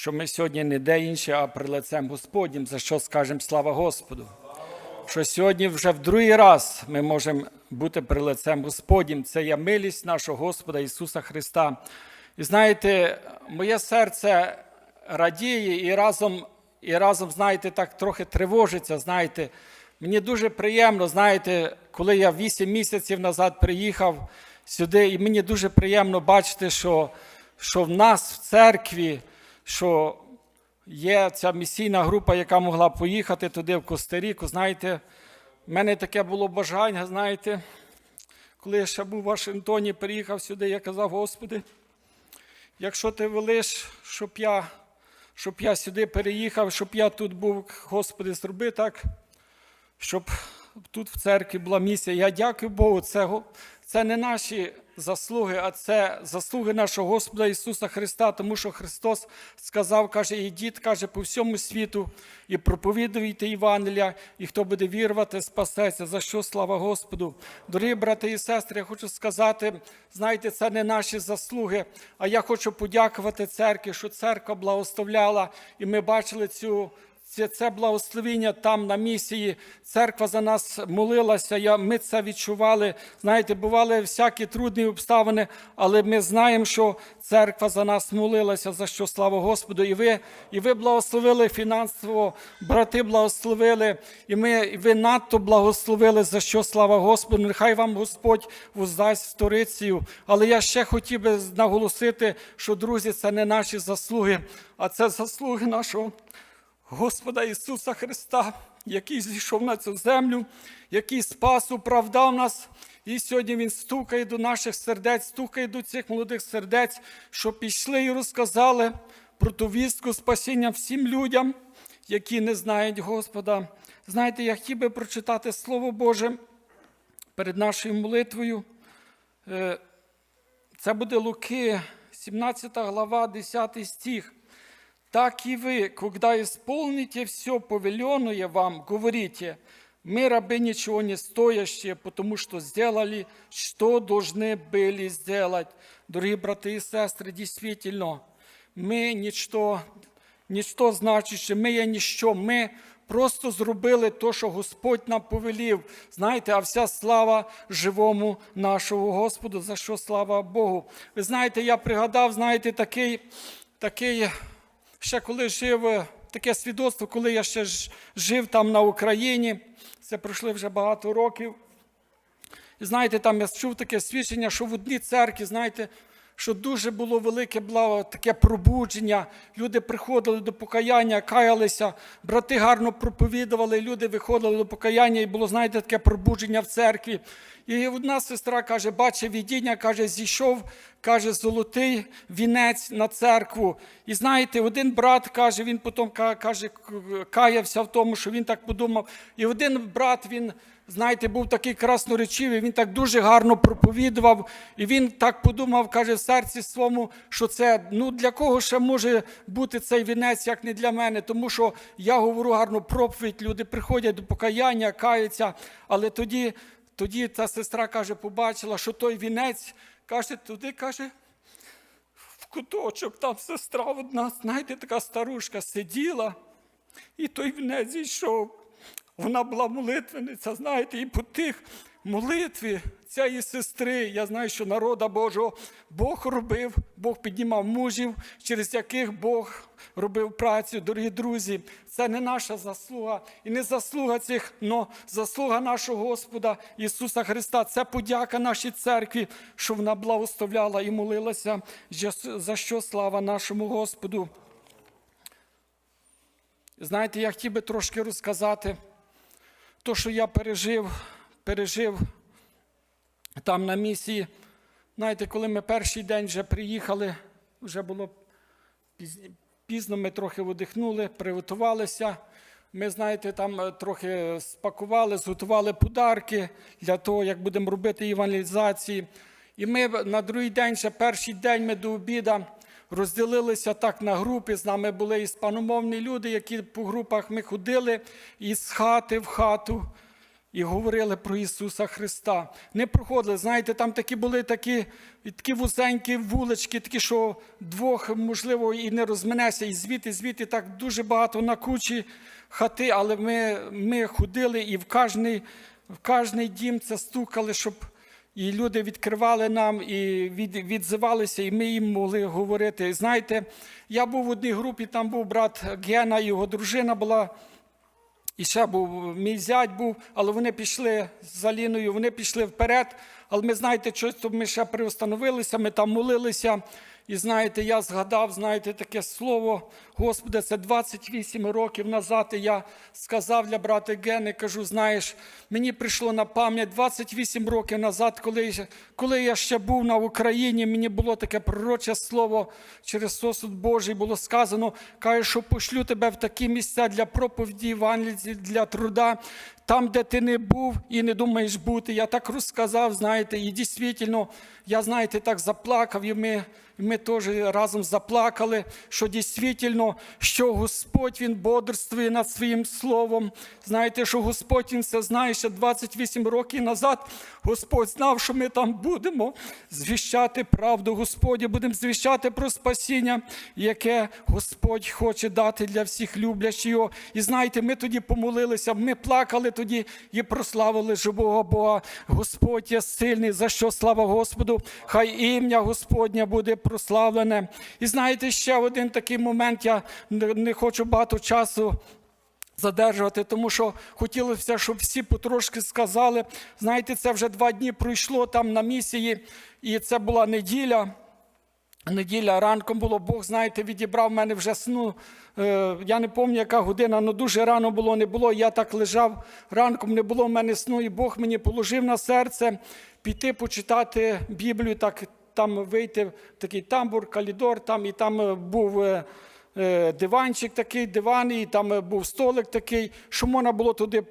що ми сьогодні не де інше, а при лицем Господнім, за що скажемо слава Господу. Що сьогодні вже в другий раз ми можемо бути при лицем Господнім. Це є милість нашого Господа Ісуса Христа. І знаєте, моє серце радіє і разом, і разом, знаєте, так трохи тривожиться. Знаєте, мені дуже приємно, знаєте, коли я 8 місяців назад приїхав сюди, і мені дуже приємно бачити, що, що в нас в церкві, що є ця місійна група, яка могла поїхати туди, в Коста-Ріку. Знаєте, в мене таке було бажання, знаєте, коли я ще був в Вашингтоні, приїхав сюди, я казав, Господи, якщо ти велиш, щоб я, щоб я сюди переїхав, щоб я тут був, Господи, зроби так, щоб тут в церкві була місія. Я дякую Богу, це, це не наші заслуги, а це заслуги нашого Господа Ісуса Христа, тому що Христос сказав, каже, ідіть, каже, по всьому світу і проповідуйте Євангелія, і хто буде вірувати, спасеться. За що слава Господу. Дорогі брати і сестри, я хочу сказати, знаєте, це не наші заслуги, а я хочу подякувати церкві, що церква благословляла, і ми бачили цю. Це, це благословіння там на місії. Церква за нас молилася. Я, ми це відчували. Знаєте, бували всякі трудні обставини, але ми знаємо, що церква за нас молилася, за що слава Господу. І ви, і ви благословили фінансово, брати благословили, і ми, і ви надто благословили, за що слава Господу. Нехай вам Господь воздасть сторицею. Але я ще хотів би наголосити, що друзі, це не наші заслуги, а це заслуги нашого. Господа Ісуса Христа, який зійшов на цю землю, який спас, оправдав нас. І сьогодні Він стукає до наших сердець, стукає до цих молодих сердець, що пішли і розказали про ту вістку спасіння всім людям, які не знають Господа. Знаєте, я хотів би прочитати Слово Боже перед нашою молитвою. Е, Це буде Луки, 17 глава, 10 стих. Так и вы, когда исполните все повеленное вам, говорите, мы рабы ничего не стоящие, потому что сделали, что должны были сделать. Дорогие браты и сестры, действительно, ми нічто, нічто значуще, ми є ніщо, ми просто зробили те, що Господь нам повелів. Знаєте, а вся слава живому нашого Господу, за що слава Богу. Ви знаєте, я пригадав, знаєте, такий, такий ще коли жив е, таке свідоцтво, коли я ще жив там на Україні, це пройшли вже багато років. І знаєте, там я чув таке свідчення, що в одній церкві, знаєте, що дуже було велике було таке пробудження. Люди приходили до покаяння, каялися, брати гарно проповідували, люди виходили до покаяння, і було, знаєте, таке пробудження в церкві. І одна сестра каже, бачить видіння, каже, зійшов, каже, золотий вінець на церкву. І знаєте, один брат каже, він потім каже, каявся в тому, що він так подумав. І один брат, він знаєте, був такий красноречивий, він так дуже гарно проповідував, і він так подумав, каже, в серці своєму, що це ну для кого ще може бути цей вінець, як не для мене, тому що я говорю гарну проповідь, люди приходять до покаяння, каються, але тоді, тоді та сестра каже, побачила, що той вінець каже, туди каже. В куточок там сестра одна, знаєте, така старушка сиділа, і той вінець зійшов. Вона була молитвениця, знаєте, і по тих молитві цієї сестри, я знаю, що народа Божого Бог робив, Бог піднімав мужів, через яких Бог робив працю. Дорогі друзі, це не наша заслуга і не заслуга цих, но заслуга нашого Господа Ісуса Христа. Це подяка нашій церкві, що вона благословляла і молилася, за що слава нашому Господу. Знаєте, я хотів би трошки розказати то, що я пережив, пережив там на місії. Знаєте, коли ми перший день вже приїхали, вже було пізно, ми трохи видихнули, приготувалися. Ми, знаєте, там е, трохи спакували, зготували подарки для того, як будемо робити евангелізації. І ми на другий день, ще перший день ми до обіда розділилися так на групи. З нами були іспаномовні люди, які по групах ми ходили із хати в хату. і говорили про Ісуса Христа. Не проходили, знаєте, там такі були такі, такі вузенькі вулички, такі, що двох, можливо, і не розминешся, і звідти, звідти так дуже багато на кучі хати, але ми, ми ходили і в кожний, в кожний дім це стукали, щоб і люди відкривали нам і від, відзивалися, і ми їм могли говорити. Знаєте, я був в одній групі, там був брат Гена, його дружина була. І ще був мій зять був, але вони пішли з Аліною, вони пішли вперед. Але ми знаєте, щось ми ще приостановилися, ми там молилися. І знаєте, я згадав, знаєте, таке слово, Господи, це 28 років назад. І я сказав для брата Гени, кажу, знаєш, мені прийшло на пам'ять 28 років назад, коли, коли я ще був на Україні, мені було таке пророче слово через сосуд Божий було сказано, каже, що пошлю тебе в такі місця для проповіді Євангелії, для труда. Там, де ти не був і не думаєш бути, я так розказав, знаєте, і дійсно, я, знаєте, так заплакав, і ми, і ми теж разом заплакали, що дійсно, що Господь Він бодрствує над своїм словом. Знаєте, що Господь Він все знає, ще 28 років назад Господь знав, що ми там будемо звіщати правду Господі, будемо звіщати про спасіння, яке Господь хоче дати для всіх люблячих його. І знаєте, ми тоді помолилися, ми плакали тоді і прославили живого Бога. Господь є сильний, за що слава Господу, хай ім'я Господнє буде прославлене. І знаєте, ще один такий момент, я не хочу багато часу задержувати, тому що хотілося, щоб всі потрошки сказали. Знаєте, це вже два дні пройшло там на місії, і це була неділя. Неділя ранком було, Бог, знаєте, відібрав мене вже сну. Е, я не пам'ятаю, яка година, але дуже рано було, не було. Я так лежав ранком, не було в мене сну, і Бог мені положив на серце піти почитати Біблію, так там вийти в такий тамбур, калідор, там і там е, був. Е, Диванчик такий, диван, і там е, був столик такий, що можна було туди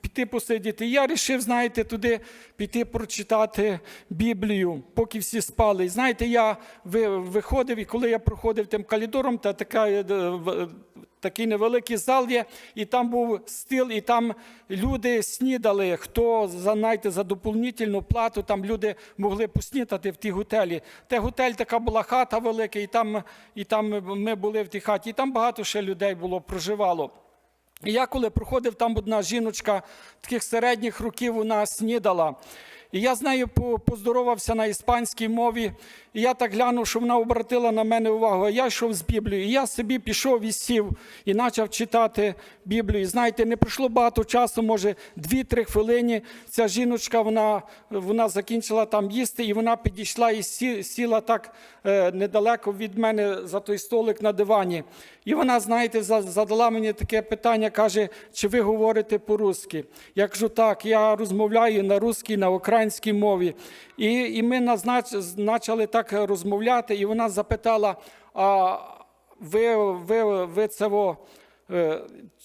піти посидіти. І я вирішив, знаєте, туди піти прочитати Біблію, поки всі спали. І знаєте, я виходив, і коли я проходив тим калідором, та така, е, такий невеликий зал є, і там був стіл, і там люди снідали. Хто знаєте, за доповнительну плату, там люди могли поснідати в тій готелі. Те готель така була хата велика, і там, і там ми були в тій хаті, і там багато ще людей було, проживало. І я коли проходив, там одна жіночка таких середніх років вона снідала. І я з нею по- поздоровався на іспанській мові, і я так глянув, що вона обратила на мене увагу. А я йшов з Біблією. І я собі пішов і сів і почав читати Біблію. І знаєте, не пройшло багато часу, може, 2-3 хвилини. Ця жіночка вона, вона закінчила там їсти, і вона підійшла і сі- сіла так е, недалеко від мене за той столик на дивані. І вона, знаєте, задала мені таке питання, каже, чи ви говорите по-русски? Я кажу, так, я розмовляю на русській, на українській мові. І, і ми почали так розмовляти, і вона запитала, а ви, ви, ви це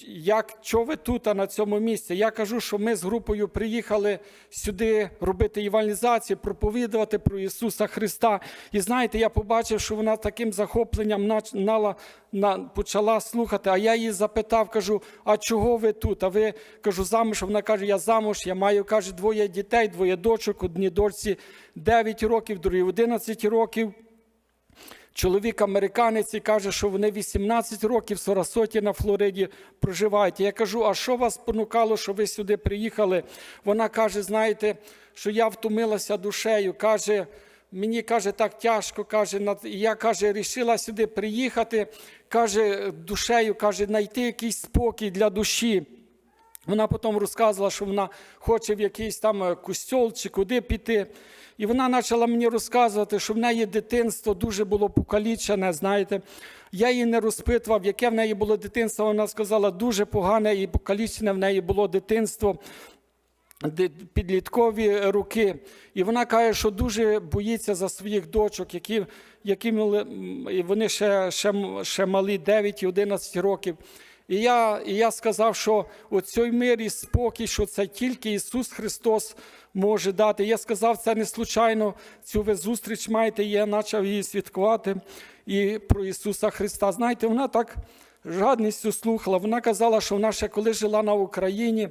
як, що ви тут а на цьому місці? Я кажу, що ми з групою приїхали сюди робити евангелізацію, проповідувати про Ісуса Христа. І знаєте, я побачив, що вона таким захопленням нач- нала, на, почала слухати. А я її запитав, кажу, а чого ви тут? А ви кажу, замуж. Вона каже, я замуж, я маю каже, двоє дітей, двоє дочок, одній дочці 9 років, другій 11 років. Чоловік американець і каже, що вони 18 років в Сарасоті на Флориді проживають. Я кажу, а що вас спонукало, що ви сюди приїхали? Вона каже: знаєте, що я втомилася душею. Каже, мені каже, так тяжко. Каже, я каже, рішила сюди приїхати. Каже, душею, каже, знайти якийсь спокій для душі. Вона потім розказувала, що вона хоче в якийсь там е, костьол чи куди піти. І вона почала мені розказувати, що в неї дитинство дуже було покалічене, знаєте. Я її не розпитував, яке в неї було дитинство. Вона сказала, дуже погане і покалічене в неї було дитинство підліткові роки. І вона каже, що дуже боїться за своїх дочок, які, які вони ще, ще, ще малі 9 і 11 років. І я, і я сказав, що оцей мир і спокій, що це тільки Ісус Христос може дати. Я сказав, це не случайно, цю ви зустріч маєте, я почав її святкувати і про Ісуса Христа. Знаєте, вона так жадністю слухала. Вона казала, що вона ще коли жила на Україні.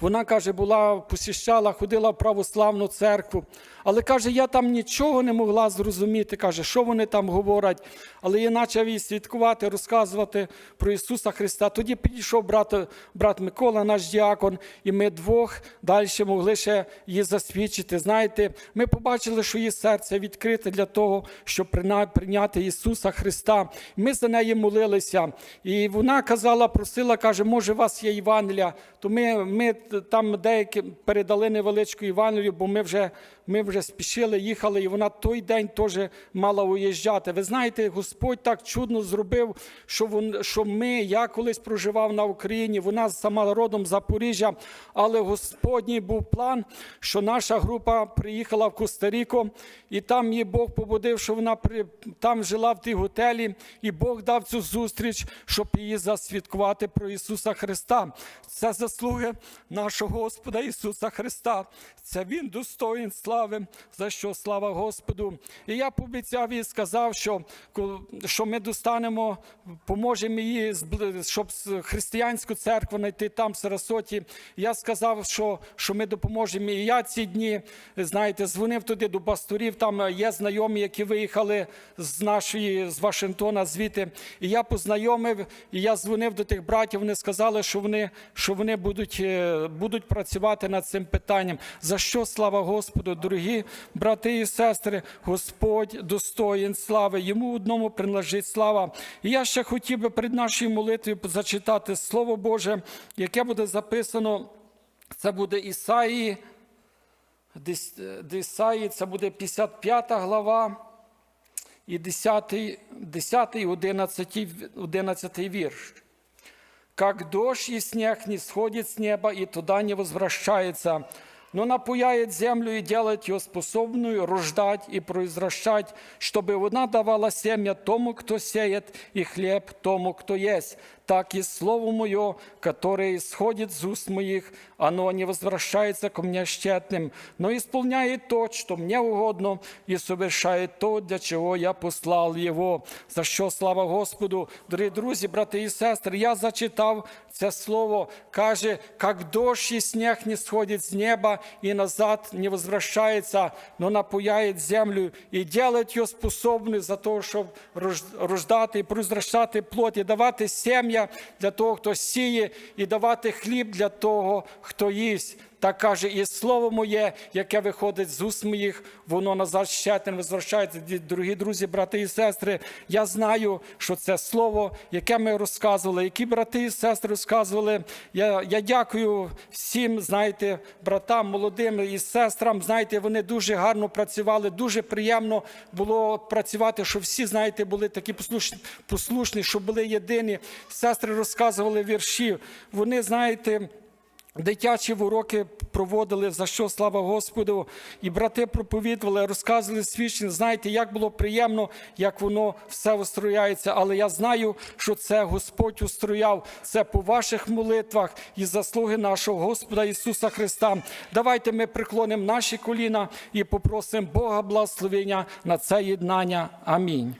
Вона каже, була посіщала, ходила в православну церкву. Але каже, я там нічого не могла зрозуміти. Каже, що вони там говорять. Але я почав їй свідкувати, розказувати про Ісуса Христа. Тоді підійшов брат, брат Микола, наш діакон, і ми двох далі могли ще її засвідчити. Знаєте, ми побачили, що її серце відкрите для того, щоб прийняти Ісуса Христа. Ми за неї молилися. І вона казала, просила, каже, може, у вас є Євангелія, то ми, ми там деякі передали невеличку Євангелію, бо ми вже, ми вже спішили, їхали, і вона той день теж мала уїжджати. Ви знаєте, Господь так чудно зробив, що, вон, що ми, я колись проживав на Україні, вона сама родом Запоріжжя, але Господній був план, що наша група приїхала в Коста-Ріку, і там її Бог побудив, що вона при, там жила в тій готелі, і Бог дав цю зустріч, щоб її засвідкувати про Ісуса Христа. Це заслуги нашого Господа Ісуса Христа. Це Він достоїн слави, за що слава Господу. І я пообіцяв і сказав, що, що ми достанемо, поможемо її, щоб християнську церкву знайти там, в Сарасоті. Я сказав, що, що ми допоможемо. І я ці дні, знаєте, дзвонив туди до пасторів, там є знайомі, які виїхали з нашої, з Вашингтона звідти. І я познайомив, і я дзвонив до тих братів, вони сказали, що вони, що вони будуть, е, будуть працювати над цим питанням. За що слава Господу, дорогі брати і сестри, Господь достоїн слави, йому одному приналежить слава. І я ще хотів би перед нашою молитвою зачитати Слово Боже, яке буде записано. Це буде Ісаї, Ісаї, це буде 55 глава і 10, 10 і 11, 11 вірш. Как дождь и снег не сходит с неба и туда не возвращается, но напуяет землю и делает ее способную рождать и произращать, чтобы она давала семя тому, кто сеет, и хлеб тому, кто есть. Так и слово мое, которое исходит из уст моих, оно не возвращается ко мне тщетным, но исполняет то, что мне угодно, и совершает то, для чего я послал его. За що слава Господу, дорогі друзі, брати і сестри, я зачитав це слово, каже, как дождь и снег не сходит с неба и назад не возвращается, но напояет землю и делает ее способной за то, щоб рож- рождати і произращати плод, і давати сім'я для того, хто сіє, і давати хліб для того, хто їсть. Так каже, і слово моє, яке виходить з уст моїх, воно назад ще не возвращається. Дорогі друзі, брати і сестри, я знаю, що це слово, яке ми розказували, які брати і сестри розказували. Я, я дякую всім, знаєте, братам, молодим і сестрам. Знаєте, вони дуже гарно працювали, дуже приємно було працювати, що всі, знаєте, були такі послушні, послушні, що були єдині. Сестри розказували вірші. Вони, знаєте. Дитячі уроки проводили, за що слава Господу, і брати проповідували, розказували свідчення. Знаєте, як було приємно, як воно все устрояється. Але я знаю, що це Господь устрояв. Це по ваших молитвах і заслуги нашого Господа Ісуса Христа. Давайте ми приклонимо наші коліна і попросимо Бога благословення на це єднання. Амінь.